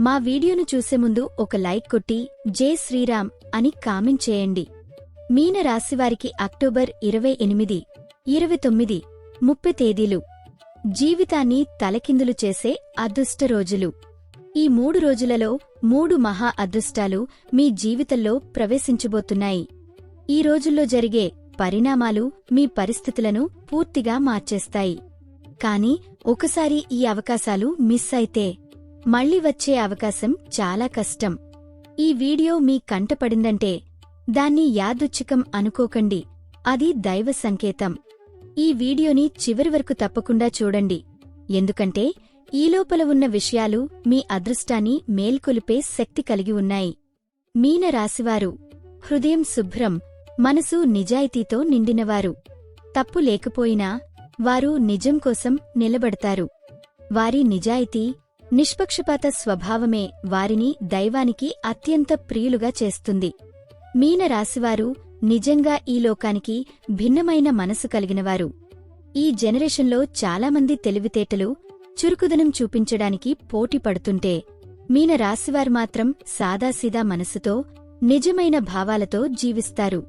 మా వీడియోను చూసే ముందు ఒక లైక్ కొట్టి జై శ్రీరామ్ అని కామెంట్ చేయండి. మీన రాశివారికి అక్టోబర్ ఇరవై ఎనిమిది ఇరవై తొమ్మిది ముప్పై తేదీలు. జీవితాన్ని తలకిందులు చేసే అదృష్ట రోజులు. ఈ మూడు రోజులలో మూడు మహా అదృష్టాలు మీ జీవితంలో ప్రవేశించబోతున్నాయి. ఈ రోజుల్లో జరిగే పరిణామాలు మీ పరిస్థితులను పూర్తిగా మార్చేస్తాయి. కాని ఒకసారి ఈ అవకాశాలు మిస్ అయితే మళ్ళీ వచ్చే అవకాశం చాలా కష్టం. ఈ వీడియో మీ కంటపడిందంటే దాన్ని యాదృచ్ఛికం అనుకోకండి. అది దైవ సంకేతం. ఈ వీడియోని చివరి వరకు తప్పకుండా చూడండి. ఎందుకంటే ఈలోపల ఉన్న విషయాలు మీ అదృష్టాన్ని మేల్కొలిపే శక్తి కలిగి ఉన్నాయి. మీన రాశివారు హృదయం శుభ్రం మనసు నిజాయితీతో నిండినవారు. తప్పు లేకపోయినా వారు నిజం కోసం నిలబడతారు. వారి నిజాయితీ నిష్పక్షపాత స్వభావమే వారిని దైవానికి అత్యంత ప్రియులుగా చేస్తుంది. మీన రాశివారు నిజంగా ఈ లోకానికి భిన్నమైన మనసు కలిగినవారు. ఈ జనరేషన్లో చాలామంది తెలివితేటలు చురుకుదనం చూపించడానికి పోటీ పడుతుంటే మీన రాశివారు మాత్రం సాదాసీదా మనసుతో నిజమైన భావాలతో జీవిస్తారు.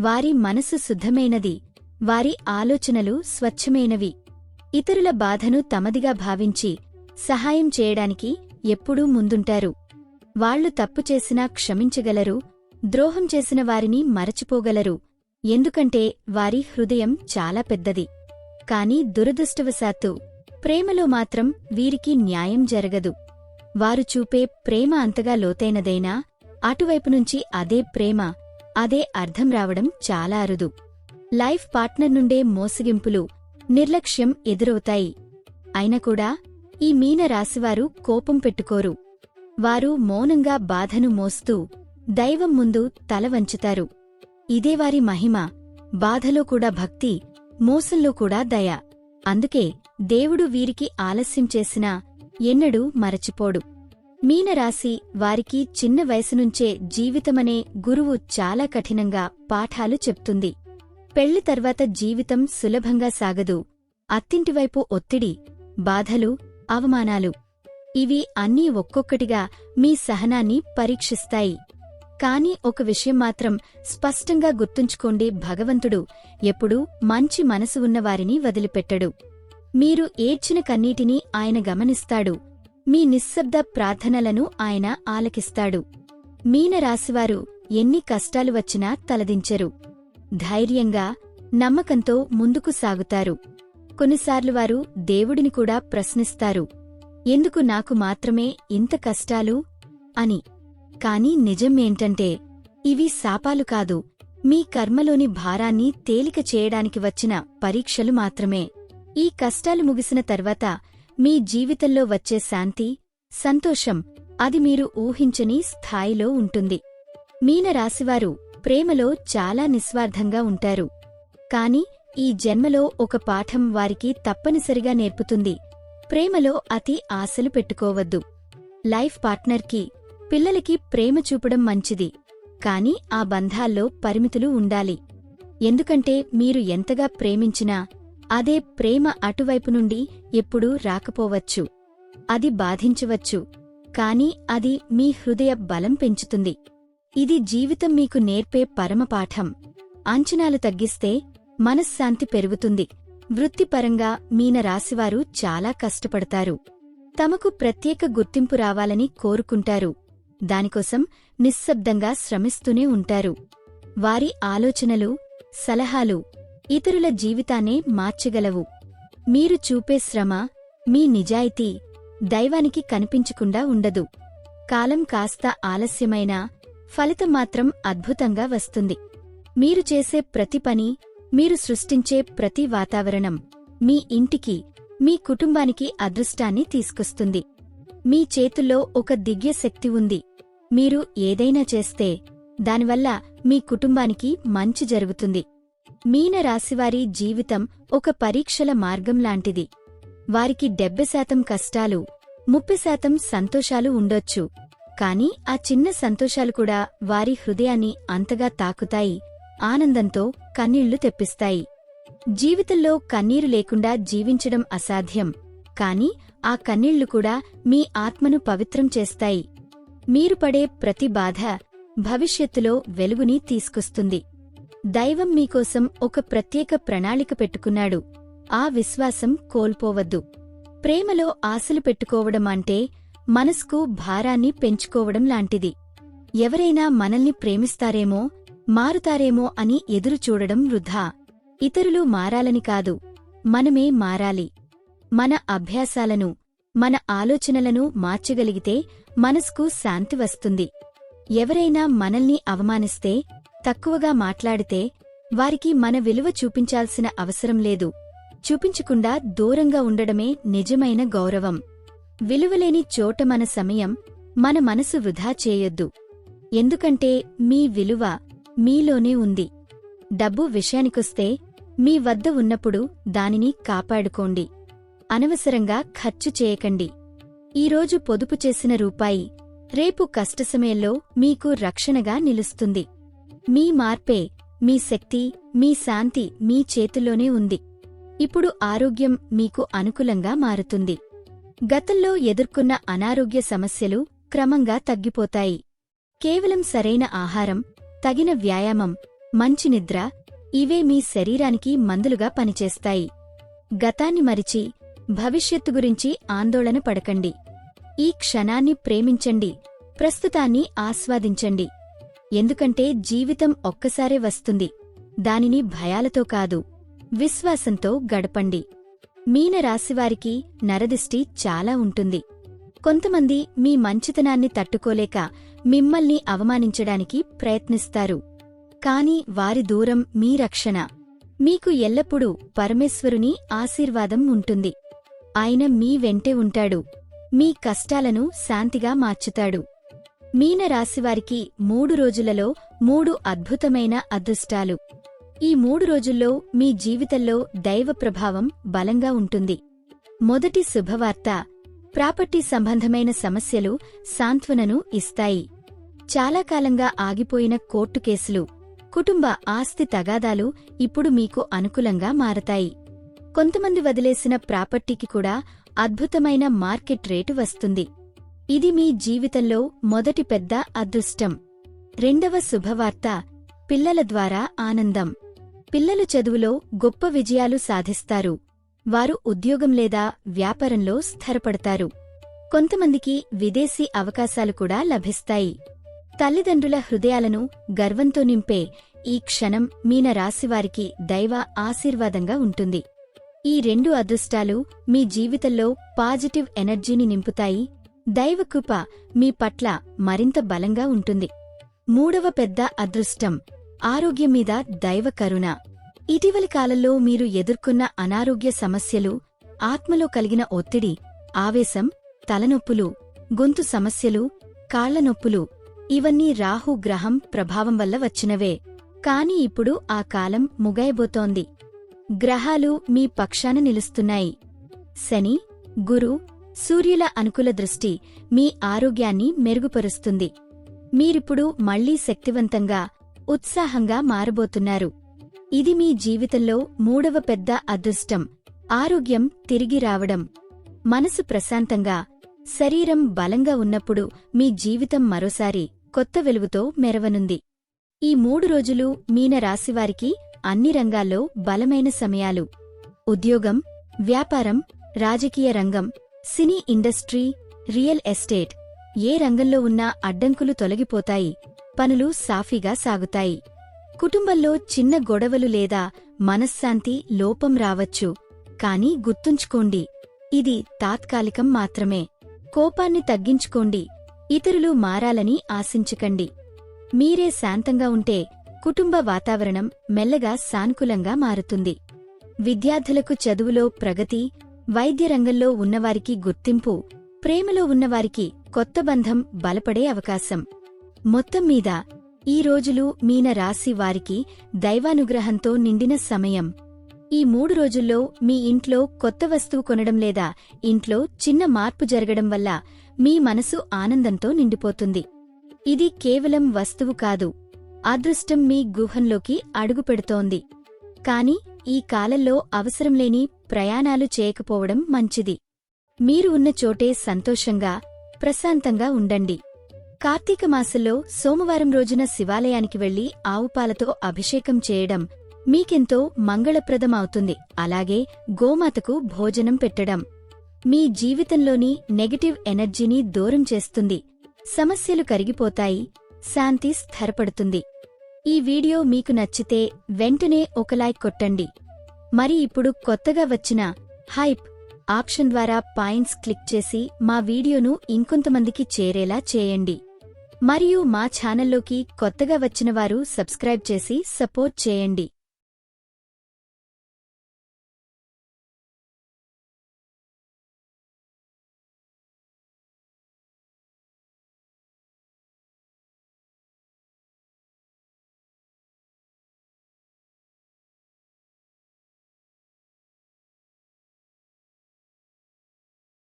వారి మనసు శుద్ధమైనది వారి ఆలోచనలు స్వచ్ఛమైనవి. ఇతరుల బాధను తమదిగా భావించి సహాయం చేయడానికి ఎప్పుడూ ముందుంటారు. వాళ్ళు తప్పు చేసినా క్షమించగలరు ద్రోహం చేసిన వారిని మరచిపోగలరు. ఎందుకంటే వారి హృదయం చాలా పెద్దది. కాని దురదృష్టవశాత్తు ప్రేమలో మాత్రం వీరికి న్యాయం జరగదు. వారు చూపే ప్రేమ అంతగా లోతైనదైనా అటువైపు నుంచి అదే ప్రేమ అదే అర్థం రావడం చాలా అరుదు. లైఫ్ పార్ట్నర్ నుండే మోసగింపులు నిర్లక్ష్యం ఎదురవుతాయి. అయినా కూడా ఈ మీన రాశివారు కోపం పెట్టుకోరు. వారు మౌనంగా బాధను మోస్తూ దైవం ముందు తల వంచుతారు. ఇదే వారి మహిమ. బాధలో కూడా భక్తి మోసంలో కూడా దయ. అందుకే దేవుడు వీరికి ఆలస్యం చేసినా ఎన్నడూ మరచిపోడు. మీనరాశి వారికి చిన్న వయసునుంచే జీవితమనే గురువు చాలా కఠినంగా పాఠాలు చెప్తుంది. పెళ్ళి తర్వాత జీవితం సులభంగా సాగదు. అత్తింటివైపు ఒత్తిడి బాధలు అవమానాలు. ఇవి అన్నీ ఒక్కొక్కటిగా మీ సహనాన్ని పరీక్షిస్తాయి. కాని ఒక విషయం మాత్రం స్పష్టంగా గుర్తుంచుకోండి భగవంతుడు. ఎప్పుడూ మంచి మనసు ఉన్నవారిని వదిలిపెట్టడు. మీరు ఏడ్చిన కన్నీటిని ఆయన గమనిస్తాడు. మీ నిశ్శబ్ద ప్రార్థనలను ఆయన ఆలకిస్తాడు. మీనరాశివారు ఎన్ని కష్టాలు వచ్చినా తలదించరు. ధైర్యంగా నమ్మకంతో ముందుకు సాగుతారు. కొన్నిసార్లు వారు దేవుడిని కూడా ప్రశ్నిస్తారు. ఎందుకు నాకు మాత్రమే ఇంత కష్టాలు? అని. కాని నిజమేంటంటే ఇవి శాపాలు కాదు. మీ కర్మలోని భారాన్ని తేలిక చేయడానికి వచ్చిన పరీక్షలు మాత్రమే. ఈ కష్టాలు ముగిసిన తర్వాత మీ జీవితంలో వచ్చే శాంతి సంతోషం అది మీరు ఊహించని స్థాయిలో ఉంటుంది. మీనరాశివారు ప్రేమలో చాలా నిస్వార్థంగా ఉంటారు. కాని ఈ జన్మలో ఒక పాఠం వారికి తప్పనిసరిగా నేర్పుతుంది. ప్రేమలో అతి ఆశలు పెట్టుకోవద్దు. లైఫ్ పార్ట్నర్కి పిల్లలకి ప్రేమ చూపడం మంచిది. కాని ఆ బంధాల్లో పరిమితులు ఉండాలి. ఎందుకంటే మీరు ఎంతగా ప్రేమించినా అదే ప్రేమ అటువైపు నుండి ఎప్పుడూ రాకపోవచ్చు. అది బాధించవచ్చు. కాని అది మీ హృదయ బలం పెంచుతుంది. ఇది జీవితం మీకు నేర్పే పరమపాఠం అంచనాలు తగ్గిస్తే మనశ్శాంతి పెరుగుతుంది. వృత్తిపరంగా మీన రాశివారు చాలా కష్టపడతారు. తమకు ప్రత్యేక గుర్తింపు రావాలని కోరుకుంటారు. దానికోసం నిశ్శబ్దంగా శ్రమిస్తూనే ఉంటారు. వారి ఆలోచనలు సలహాలు ఇతరుల జీవితాన్నే మార్చగలవు. మీరు చూపే శ్రమ మీ నిజాయితీ దైవానికి కనిపించకుండా ఉండదు. కాలం కాస్త ఆలస్యమైనా ఫలితం మాత్రం అద్భుతంగా వస్తుంది. మీరు చేసే ప్రతి పని మీరు సృష్టించే ప్రతి వాతావరణం మీ ఇంటికి మీ కుటుంబానికి అదృష్టాన్ని తీసుకొస్తుంది. మీ చేతుల్లో ఒక దివ్య శక్తి ఉంది. మీరు ఏదైనా చేస్తే దానివల్ల మీ కుటుంబానికి మంచి జరుగుతుంది. మీన రాశివారి జీవితం ఒక పరీక్షల మార్గం లాంటిది. వారికి డెబ్బె శాతం కష్టాలు ముప్పై శాతం సంతోషాలు ఉండొచ్చు. కాని ఆ చిన్న సంతోషాలు కూడా వారి హృదయాన్ని అంతగా తాకుతాయి. ఆనందంతో కన్నీళ్ళు తెప్పిస్తాయి. జీవితంలో కన్నీరు లేకుండా జీవించడం అసాధ్యం. కాని ఆ కన్నీళ్ళు కూడా మీ ఆత్మను పవిత్రం చేస్తాయి. మీరు పడే ప్రతి బాధ భవిష్యత్తులో వెలుగుని తీసుకొస్తుంది. దైవం మీకోసం ఒక ప్రత్యేక ప్రణాళిక పెట్టుకున్నాడు. ఆ విశ్వాసం కోల్పోవద్దు. ప్రేమలో ఆశలు పెట్టుకోవడం అంటే మనస్కు భారాన్ని పెంచుకోవడం లాంటిది. ఎవరైనా మనల్ని ప్రేమిస్తారేమో మారుతారేమో అని ఎదురుచూడడం వృధా. ఇతరులు మారాలని కాదు. మనమే మారాలి. మన అభ్యాసాలను మన ఆలోచనలను మార్చగలిగితే మనస్కు శాంతి వస్తుంది. ఎవరైనా మనల్ని అవమానిస్తే తక్కువగా మాట్లాడితే వారికి మన విలువ చూపించాల్సిన అవసరం లేదు. చూపించకుండా దూరంగా ఉండడమే నిజమైన గౌరవం. విలువలేని చోట మన సమయం మన మనసు వృధా చేయొద్దు. ఎందుకంటే మీ విలువ మీలోనే ఉంది. డబ్బు విషయానికొస్తే మీ వద్ద ఉన్నప్పుడు దానిని కాపాడుకోండి. అనవసరంగా ఖర్చు చేయకండి. ఈరోజు పొదుపు చేసిన రూపాయి రేపు కష్టసమయంలో మీకు రక్షణగా నిలుస్తుంది. మీ మార్పే మీ శక్తి మీ శాంతి మీ చేతుల్లోనే ఉంది. ఇప్పుడు ఆరోగ్యం మీకు అనుకూలంగా మారుతుంది. గతంలో ఎదుర్కొన్న అనారోగ్య సమస్యలు క్రమంగా తగ్గిపోతాయి. కేవలం సరైన ఆహారం తగిన వ్యాయామం మంచి నిద్ర ఇవే మీ శరీరానికి మందులుగా పనిచేస్తాయి. గతాన్ని మరిచి భవిష్యత్తు గురించి ఆందోళన పడకండి. ఈ క్షణాన్ని ప్రేమించండి ప్రస్తుతాన్ని ఆస్వాదించండి. ఎందుకంటే జీవితం ఒక్కసారే వస్తుంది దానిని భయాలతో కాదు విశ్వాసంతో గడపండి. మీన రాశివారికి నరదిష్టి చాలా ఉంటుంది. కొంతమంది మీ మంచితనాన్ని తట్టుకోలేక మిమ్మల్ని అవమానించడానికి ప్రయత్నిస్తారు. కాని వారి దూరం మీ రక్షణ. మీకు ఎల్లప్పుడూ పరమేశ్వరుని ఆశీర్వాదం ఉంటుంది. ఆయన మీ వెంటే ఉంటాడు. మీ కష్టాలను శాంతిగా మార్చుతాడు. మీన రాశివారికి మూడు రోజులలో మూడు అద్భుతమైన అదృష్టాలు. ఈ మూడు రోజుల్లో మీ జీవితంలో దైవ ప్రభావం బలంగా ఉంటుంది. మొదటి శుభవార్త ప్రాపర్టీ సంబంధమైన సమస్యలు సాంత్వనను ఇస్తాయి. చాలా కాలంగా ఆగిపోయిన కోర్టు కేసులు కుటుంబ ఆస్తి తగాదాలు ఇప్పుడు మీకు అనుకూలంగా మారతాయి. కొంతమంది వదిలేసిన ప్రాపర్టీకి కూడా అద్భుతమైన మార్కెట్ రేటు వస్తుంది. ఇది మీ జీవితంలో మొదటి పెద్ద అదృష్టం. రెండవ శుభవార్త పిల్లల ద్వారా ఆనందం. పిల్లలు చదువులో గొప్ప విజయాలు సాధిస్తారు. వారు ఉద్యోగం లేదా వ్యాపారంలో స్థిరపడతారు. కొంతమందికి విదేశీ అవకాశాలు కూడా లభిస్తాయి. తల్లిదండ్రుల హృదయాలను గర్వంతో నింపే ఈ క్షణం మీన రాశివారికి దైవ ఆశీర్వాదంగా ఉంటుంది. ఈ రెండు అదృష్టాలు మీ జీవితంలో పాజిటివ్ ఎనర్జీని నింపుతాయి. దైవకృప మీ పట్ల మరింత బలంగా ఉంటుంది. మూడవ పెద్ద అదృష్టం ఆరోగ్యం మీద దైవ కరుణ. ఇటీవలి కాలంలో మీరు ఎదుర్కొన్న అనారోగ్య సమస్యలు ఆత్మలో కలిగిన ఒత్తిడి ఆవేశం తలనొప్పులు గొంతు సమస్యలు కాళ్ళ నొప్పులు ఇవన్నీ రాహు గ్రహం ప్రభావం వల్ల వచ్చినవే. కాని ఇప్పుడు ఆ కాలం ముగాయబోతోంది. గ్రహాలు మీ పక్షాన నిలుస్తున్నాయి. శని గురు సూర్యుల అనుకూల దృష్టి మీ ఆరోగ్యాన్ని మెరుగుపరుస్తుంది. మీరిప్పుడు మళ్ళీ శక్తివంతంగా ఉత్సాహంగా మారబోతున్నారు. ఇది మీ జీవితంలో మూడవ పెద్ద అదృష్టం. ఆరోగ్యం తిరిగి రావడం. మనసు ప్రశాంతంగా శరీరం బలంగా ఉన్నప్పుడు మీ జీవితం మరోసారి కొత్త వెలుగుతో మెరవనుంది. ఈ మూడు రోజులు మీన రాశివారికి అన్ని రంగాల్లో బలమైన సమయాలు. ఉద్యోగం వ్యాపారం రాజకీయ రంగం సినీ ఇండస్ట్రీ రియల్ ఎస్టేట్ ఏ రంగంలో ఉన్నా అడ్డంకులు తొలగిపోతాయి. పనులు సాఫీగా సాగుతాయి. కుటుంబంలో చిన్న గొడవలు లేదా మనశ్శాంతి లోపం రావచ్చు. కాని గుర్తుంచుకోండి ఇది తాత్కాలికం మాత్రమే. కోపాన్ని తగ్గించుకోండి ఇతరులు మారాలని ఆశించకండి. మీరే శాంతంగా ఉంటే కుటుంబ వాతావరణం మెల్లగా సానుకూలంగా మారుతుంది. విద్యార్థులకు చదువులో ప్రగతి వైద్య రంగంలో ఉన్నవారికి గుర్తింపు ప్రేమలో ఉన్నవారికి కొత్త బంధం బలపడే అవకాశం. మొత్తం మీద ఈ రోజులు మీన రాశి వారికి దైవానుగ్రహంతో నిండిన సమయం. ఈ మూడు రోజుల్లో మీ ఇంట్లో కొత్త వస్తువు కొనడం లేదా ఇంట్లో చిన్న మార్పు జరగడం వల్ల మీ మనసు ఆనందంతో నిండిపోతుంది. ఇది కేవలం వస్తువు కాదు. అదృష్టం మీ గుహంలోకి అడుగుపెడుతోంది. కాని ఈ కాలంలో అవసరంలేని ప్రయాణాలు చేయకపోవడం మంచిది. మీరు ఉన్న చోటే సంతోషంగా ప్రశాంతంగా ఉండండి. కార్తీక మాసంలో సోమవారం రోజున శివాలయానికి వెళ్ళి ఆవుపాలతో అభిషేకం చేయడం మీకెంతో మంగళప్రదం అవుతుంది అలాగే గోమాతకు భోజనం పెట్టడం మీ జీవితంలోని నెగటివ్ ఎనర్జీని దూరం చేస్తుంది. సమస్యలు కరిగిపోతాయి. శాంతి స్థిరపడుతుంది. ఈ వీడియో మీకు నచ్చితే వెంటనే ఒక లైక్ కొట్టండి. మరి ఇప్పుడు కొత్తగా వచ్చిన హైప్ ఆప్షన్ ద్వారా పాయింట్స్ క్లిక్ చేసి మా వీడియోను ఇంకొంతమందికి చేరేలా చేయండి. మరియు మా ఛానల్లోకి కొత్తగా వచ్చిన వారు సబ్స్క్రైబ్ చేసి సపోర్ట్ చేయండి.